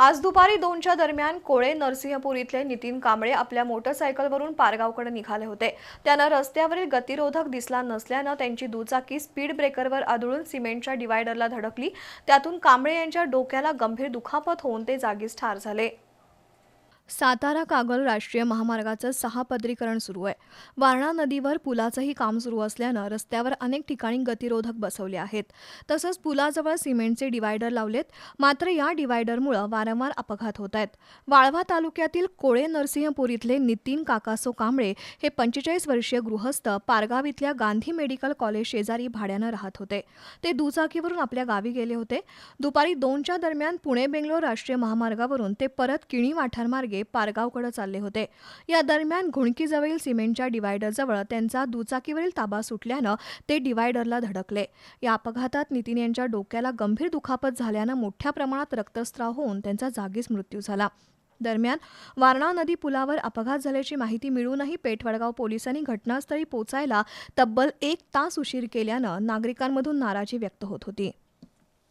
आज दुपारी दोनच्या दरम्यान कोळे नरसिंहपूर इथले नितीन कांबळे आपल्या मोटरसायकलवरून पारगावकडे निघाले होते. त्यांना रस्त्यावरील गतिरोधक दिसला नसल्यानं त्यांची दुचाकी स्पीड ब्रेकरवर आदळून सिमेंटच्या डिवायडरला धडकली. त्यातून कांबळे यांच्या डोक्याला गंभीर दुखापत होऊन ते जागीच ठार झाले. सातारा कागल राष्ट्रीय महामार्गाचं सहा पदरीकरण सुरू आहे. वारणा नदीवर पुलाचंही काम सुरू असल्यानं रस्त्यावर अनेक ठिकाणी गतिरोधक बसवले आहेत. तसंच पुलाजवळ सिमेंटचे डिवायडर लावलेत. मात्र या डिवायडरमुळं वारंवार अपघात होत आहेत. वाळवा तालुक्यातील कोळे नरसिंहपूर इथले नितीन काकासो कांबळे हे पंचेचाळीस वर्षीय गृहस्थ पारगाव इथल्या गांधी मेडिकल कॉलेज शेजारी भाड्यानं राहत होते. ते दुचाकीवरून आपल्या गावी गेले होते. दुपारी दोनच्या दरम्यान पुणे बेंगलोर राष्ट्रीय महामार्गावरून ते परत किणी वाठारमार्गे पारगावकडे चालले होते. या दरम्यान घुणकीजवळील सिमेंटच्या डिव्हायडरजवळ त्यांचा दुचाकीवरील ताबा सुटल्यानं ते डिवायडरला धडकले. या अपघातात नितीन यांच्या डोक्याला गंभीर दुखापत झाल्यानं मोठ्या प्रमाणात रक्तस्राव होऊन त्यांचा जागीच मृत्यू झाला. दरम्यान वारणा नदी पुलावर अपघात झाल्याची माहिती मिळूनही पेठवडगाव पोलिसांनी घटनास्थळी पोचायला तब्बल एक तास उशीर केल्यानं नागरिकांमधून नाराजी व्यक्त होत होती.